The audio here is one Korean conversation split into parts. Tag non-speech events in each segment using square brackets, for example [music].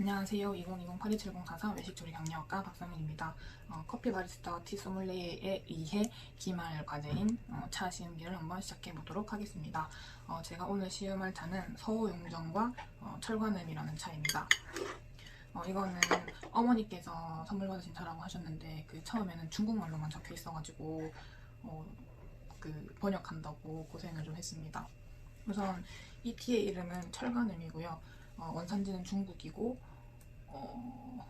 안녕하세요. 2020-827044 외식조리 경력과 박상민입니다. 어, 커피 바리스타 티 소믈리에에 의해 기말 과제인 어, 차 시음기를 한번 시작해 보도록 하겠습니다. 어, 제가 오늘 시음할 차는 서호용정과 어, 철관음이라는 차입니다. 어, 이거는 어머니께서 선물 받으신 차라고 하셨는데 그 처음에는 중국말로만 적혀 있어가지고 어, 그 번역한다고 고생을 좀 했습니다. 우선 이 티의 이름은 철관음이고요. 어, 원산지는 중국이고 어,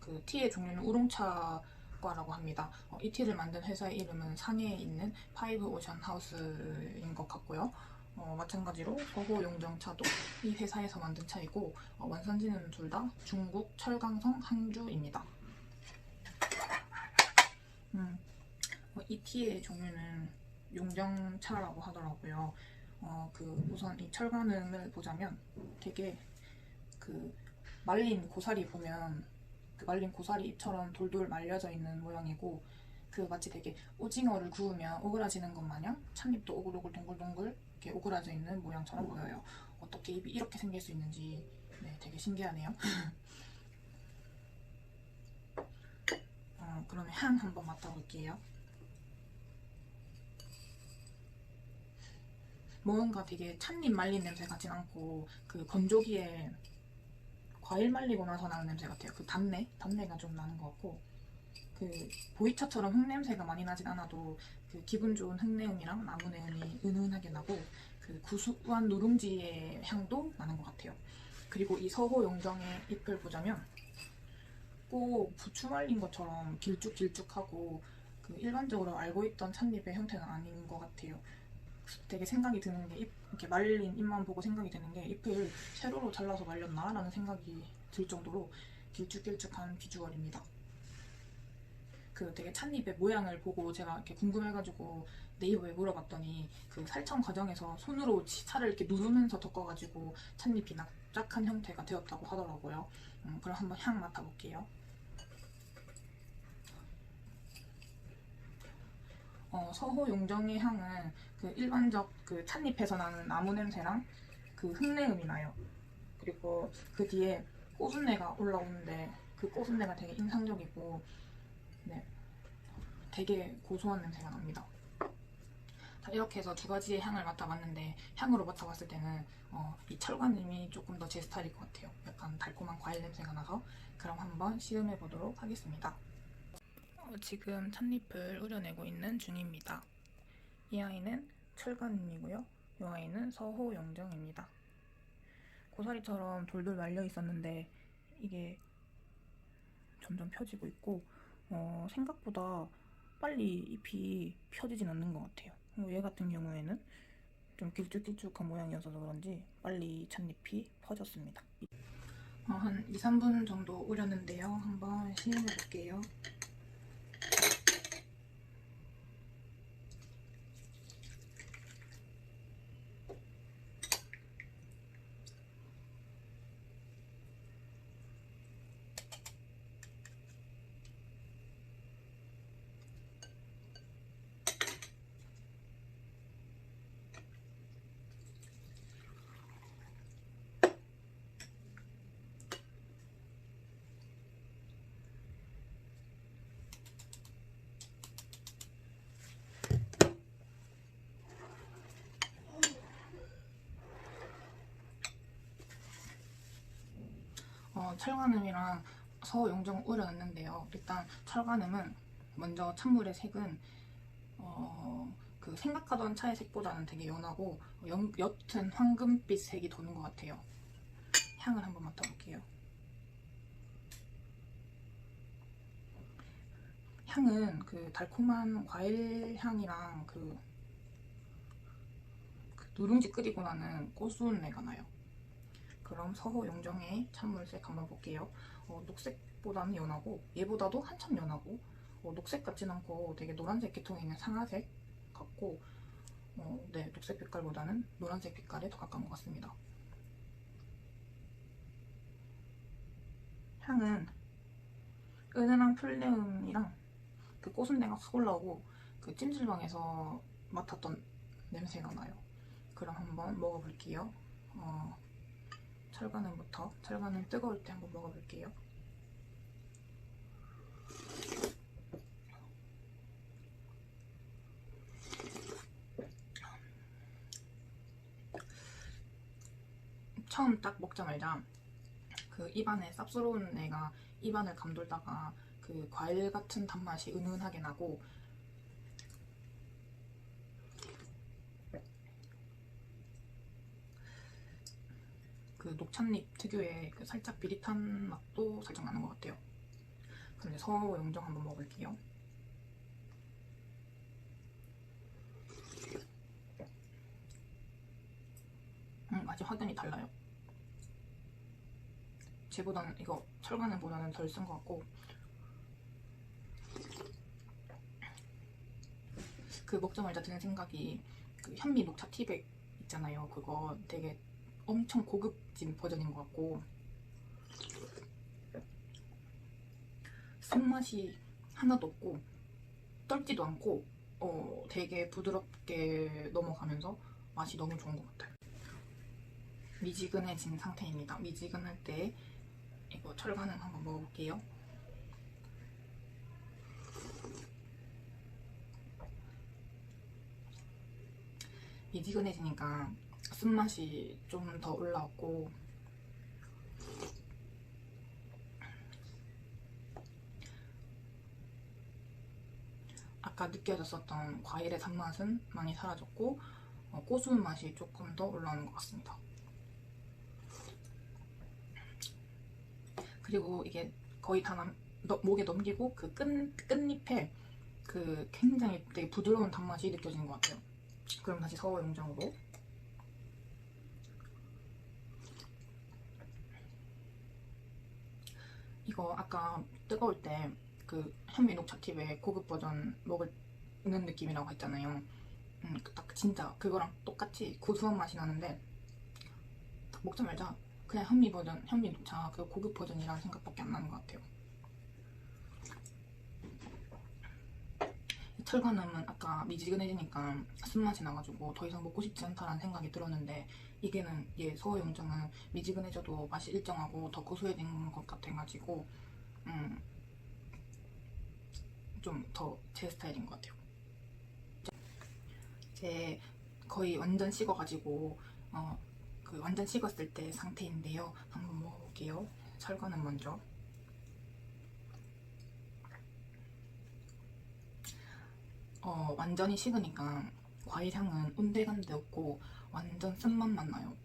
그 티의 종류는 우롱차 과라고 합니다. 어, 이 티를 만든 회사의 이름은 상해에 있는 파이브 오션 하우스인 것 같고요. 어, 마찬가지로 서호 용정차도 이 회사에서 만든 차이고 어, 원산지는 둘 다 중국 철강성 항주입니다. 음, 어, 이 티의 종류는 용정차라고 하더라고요. 어, 그 우선 이 철관음을 보자면 되게 그 말린 고사리 보면 그 말린 고사리 잎처럼 돌돌 말려져 있는 모양이고 그 마치 되게 오징어를 구우면 오그라지는 것 마냥 찻잎도 오글오글 동글동글 이렇게 오그라져 있는 모양처럼 보여요. 어떻게 잎이 이렇게 생길 수 있는지 네, 되게 신기하네요. [laughs] 어, 그러면 향 한번 맡아볼게요. 뭔가 되게 찻잎 말린 냄새 같진 않고 그 건조기에 과일 말리고 나서 나는 냄새 같아요. 그 단내, 단내가 좀 나는 것 같고 그 보이차처럼 흙냄새가 많이 나진 않아도 그 기분 좋은 흙내음이랑 나무 내음이 은은하게 나고 그 구수한 누룽지의 향도 나는 것 같아요. 그리고 이 서호 용정의 잎을 보자면 꼭 부추 말린 것처럼 길쭉길쭉하고 그 일반적으로 알고 있던 찻잎의 형태는 아닌 것 같아요. 되게 생각이 드는 게 잎, 이렇게 말린 잎만 보고 생각이 드는 게 잎을 세로로 잘라서 말렸나 라는 생각이 들 정도로 길쭉길쭉한 비주얼입니다. 그 되게 찻잎의 모양을 보고 제가 이렇게 궁금해가지고 네이버에 물어봤더니 그 살청 과정에서 손으로 치- 차를 이렇게 누르면서 덮어가지고 찻잎이 납작한 형태가 되었다고 하더라고요. 음, 그럼 한번 향 맡아볼게요. 어, 서호 용정의 향은 그 일반적 그 찻잎에서 나는 나무 냄새랑 그 흙내음이 나요. 그리고 그 뒤에 꽃순내가 올라오는데 그 꽃순내가 되게 인상적이고 네, 되게 고소한 냄새가 납니다. 자, 이렇게 해서 두 가지의 향을 맡아봤는데 향으로 맡아봤을 때는 어, 이 철관님이 조금 더 제 스타일일 것 같아요. 약간 달콤한 과일 냄새가 나서 그럼 한번 시음해 보도록 하겠습니다. 어, 지금 찻잎을 우려내고 있는 중입니다. 이 아이는 철관님이고요. 이 아이는 서호영정입니다. 고사리처럼 돌돌 말려 있었는데 이게 점점 펴지고 있고 어, 생각보다 빨리 잎이 펴지진 않는 것 같아요. 어, 얘 같은 경우에는 좀 길쭉길쭉한 모양이어서 그런지 빨리 찻잎이 퍼졌습니다. 어, 한 2, 3분 정도 우렸는데요. 한번 시음해 볼게요. 어, 철관음이랑 서용정 우려놨는데요. 일단 철관음은 먼저 찬물의 색은 어, 그 생각하던 차의 색보다는 되게 연하고 연, 옅은 황금빛 색이 도는 것 같아요. 향을 한번 맡아볼게요. 향은 그 달콤한 과일 향이랑 그, 그 누룽지 끓이고 나는 고수내가 나요. 그럼 서호 용정의 찬물색 한번 볼게요. 어, 녹색보다는 연하고 얘보다도 한참 연하고 어, 녹색 같진 않고 되게 노란색 계통에 있는 상아색 같고 어, 네 녹색 빛깔보다는 노란색 빛깔에 더 가까운 것 같습니다. 향은 은은한 풀내음이랑 그 꽃순내가 확 올라오고 그 찜질방에서 맡았던 냄새가 나요. 그럼 한번 먹어볼게요. 어, 철가는부터 철가는 뜨거울 때 한번 먹어볼게요. 처음 딱 먹자마자 그 입안에 쌉스러운 애가 입안을 감돌다가 그 과일 같은 단맛이 은은하게 나고 그 녹찻잎 특유의 그 살짝 비릿한 맛도 살짝 나는 것 같아요. 근데 서호 영정 한번 먹을게요. 음, 맛이 확연히 달라요. 쟤보다는 이거 철간은보다는 덜 쓴 것 같고 그 먹자마자 드는 생각이 그 현미 녹차 티백 있잖아요. 그거 되게 엄청 고급진 버전인 것 같고 쓴맛이 하나도 없고 떨지도 않고 어, 되게 부드럽게 넘어가면서 맛이 너무 좋은 것 같아요. 미지근해진 상태입니다. 미지근할 때 이거 철간은 한번 먹어볼게요. 미지근해지니까 쓴맛이 좀 더 올라왔고 아까 느껴졌었던 과일의 단맛은 많이 사라졌고 어, 고소한 맛이 조금 더 올라오는 것 같습니다. 그리고 이게 거의 다 남, 너- 목에 넘기고 그 끈, 끝잎에 그 굉장히 되게 부드러운 단맛이 느껴지는 것 같아요. 그럼 다시 서울 용정으로 이거 아까 뜨거울 때 그 현미 녹차 팁의 고급 버전 먹는 느낌이라고 했잖아요. 음, 그딱 진짜 그거랑 똑같이 고소한 맛이 나는데 딱 먹자마자 그냥 현미 버전, 현미 녹차 그 고급 버전이라는 생각밖에 안 나는 것 같아요. 이 철간음은 아까 미지근해지니까 쓴맛이 나가지고 더 이상 먹고 싶지 않다라는 생각이 들었는데 이게는 얘 서호 영정은 미지근해져도 맛이 일정하고 더 고소해진 것 같아가지고 음, 좀 더 제 스타일인 것 같아요. 이제 거의 완전 식어가지고 어, 그 완전 식었을 때 상태인데요. 한번 먹어볼게요. 철간은 먼저. 어, 완전히 식으니까 과일 향은 온데간데 없고 완전 쓴맛만 나요.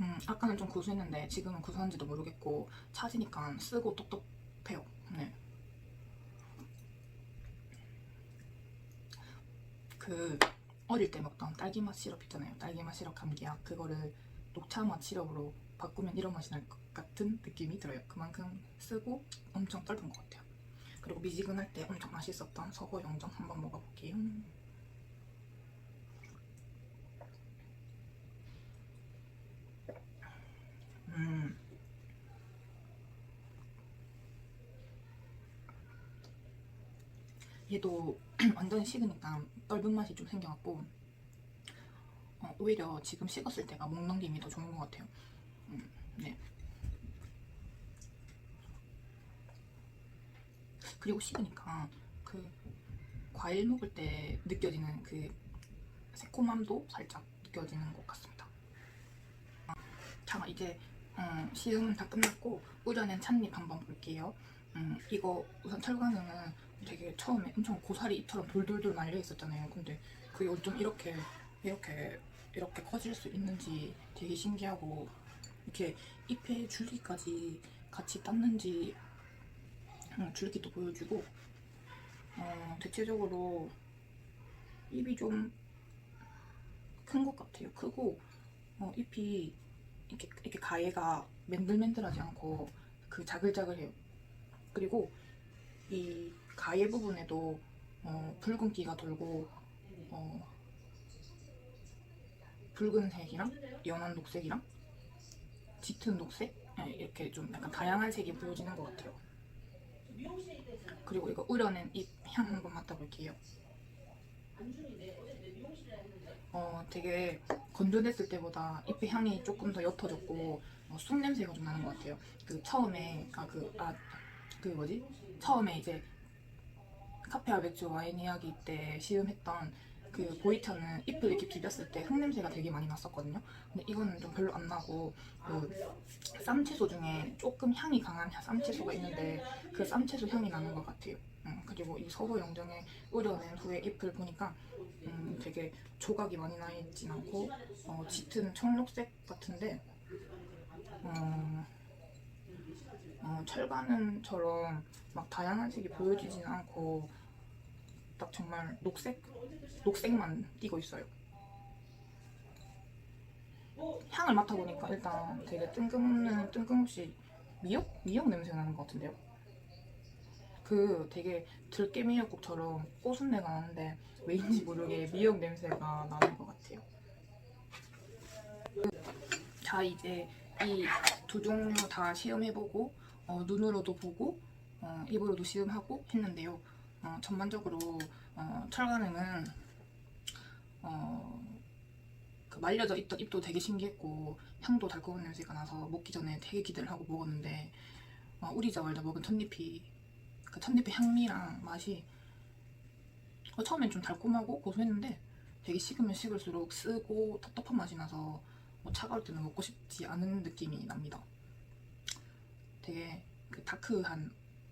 음, 아까는 좀 구수했는데 지금은 구수한지도 모르겠고 차지니까 쓰고 똑똑해요. 네. 그 어릴 때 먹던 딸기 맛 시럽 있잖아요. 딸기 맛 시럽 감기약 그거를 녹차 맛 시럽으로 바꾸면 이런 맛이 날 것 같은 느낌이 들어요. 그만큼 쓰고 엄청 떫은 것 같아요. 그리고 미지근할 때 엄청 맛있었던 서거 영정 한번 먹어볼게요. 음. 얘도 [clears throat] 완전 식으니까 떫은 맛이 좀 생겨갖고 어, 오히려 지금 식었을 때가 목 넘김이 더 좋은 것 같아요. 음, 네. 그리고 식으니까 그 과일 먹을 때 느껴지는 그 새콤함도 살짝 느껴지는 것 같습니다. 자 이제 음, 시음은 다 끝났고 우려낸 찻잎 한번 볼게요. 음, 이거 우선 철간은 되게 처음에 엄청 고사리처럼 돌돌돌 말려 있었잖아요. 근데 그게 어쩜 이렇게 이렇게 이렇게 커질 수 있는지 되게 신기하고 이렇게 잎에 줄기까지 같이 땄는지 음, 줄기도 보여주고 어, 대체적으로 잎이 좀 큰 것 같아요. 크고 어, 잎이 이렇게 이렇게 가해가 맨들맨들하지 않고 그 자글자글해요. 그리고 이 가해 부분에도 어, 붉은기가 돌고 어, 붉은색이랑 연한 녹색이랑 짙은 녹색 네, 이렇게 좀 약간 다양한 색이 보여지는 것 같아요. 그리고 이거 우려낸 잎향 한번 맡아볼게요. 어, 되게 건조됐을 때보다 잎의 향이 조금 더 옅어졌고 어, 쑥 냄새가 좀 나는 것 같아요. 그 처음에 아그아그 뭐지? 처음에 이제 카페와 맥주 와인 이야기 때 시음했던 그 보이차는 잎을 이렇게 비볐을 때 흙냄새가 되게 많이 났었거든요. 근데 이거는 좀 별로 안 나고 그 쌈채소 중에 조금 향이 강한 쌈채소가 있는데 그 쌈채소 향이 나는 것 같아요. 음, 그리고 이 서부 영정에 우려낸 후에 잎을 보니까 음, 되게 조각이 많이 나 있진 않고 어, 짙은 청록색 같은데 어, 어, 철가는처럼 막 다양한 색이 보여지진 않고 딱 정말 녹색 녹색만 띄고 있어요. 향을 맡아보니까 일단 되게 뜬금없는 뜬금없이 미역 미역 냄새 나는 것 같은데요. 그 되게 들깨 미역국처럼 꼬순내가 나는데 왜인지 모르게 미역 냄새가 나는 것 같아요. 자 이제 이 두 종류 다 시음해보고 어, 눈으로도 보고 어, 입으로도 시음하고 했는데요. 어, 전반적으로 어, 철가능은 어, 그 말려져 있던 잎도 되게 신기했고 향도 달콤한 냄새가 나서 먹기 전에 되게 기대를 하고 먹었는데 어, 우리자 말자 먹은 첫잎이 그 첫잎의 향미랑 맛이 어, 처음엔 좀 달콤하고 고소했는데 되게 식으면 식을수록 쓰고 텁텁한 맛이 나서 뭐 차가울 때는 먹고 싶지 않은 느낌이 납니다. 되게 그 다크한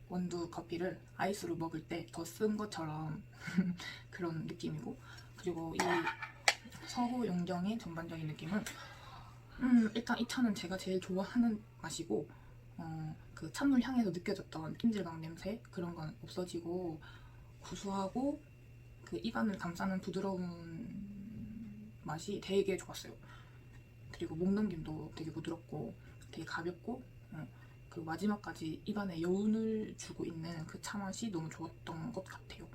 원두 커피를 아이스로 먹을 때 더 쓴 것처럼 [laughs] 그런 느낌이고 그리고 이 서구 용정의 전반적인 느낌은 음, 일단 이 차는 제가 제일 좋아하는 맛이고 어, 그 찬물 향에서 느껴졌던 찜질방 냄새 그런 건 없어지고 구수하고 그 입안을 감싸는 부드러운 맛이 되게 좋았어요. 그리고 목 넘김도 되게 부드럽고 되게 가볍고 어, 그 마지막까지 입안에 여운을 주고 있는 그 차 맛이 너무 좋았던 것 같아요.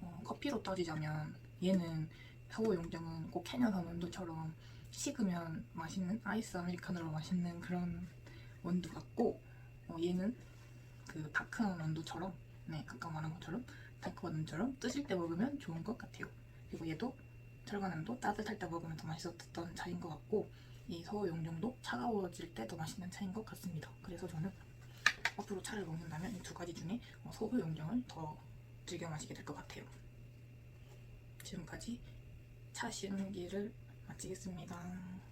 어, 커피로 따지자면 얘는 서구 용정은 꼭 캐녀선 원두처럼 식으면 맛있는 아이스 아메리카노로 맛있는 그런 원두 같고 어, 얘는 그 다크한 원두처럼 네 아까 말한 것처럼 다크한 원두처럼 뜨실 때 먹으면 좋은 것 같아요. 그리고 얘도 철관음도 따뜻할 때 먹으면 더 맛있었던 차인 것 같고 이 서우 용정도 차가워질 때 더 맛있는 차인 것 같습니다. 그래서 저는 앞으로 차를 먹는다면 이 두 가지 중에 어, 서우 용정을 더 즐겨 마시게 될 것 같아요. 지금까지 차 시음기를 마치겠습니다.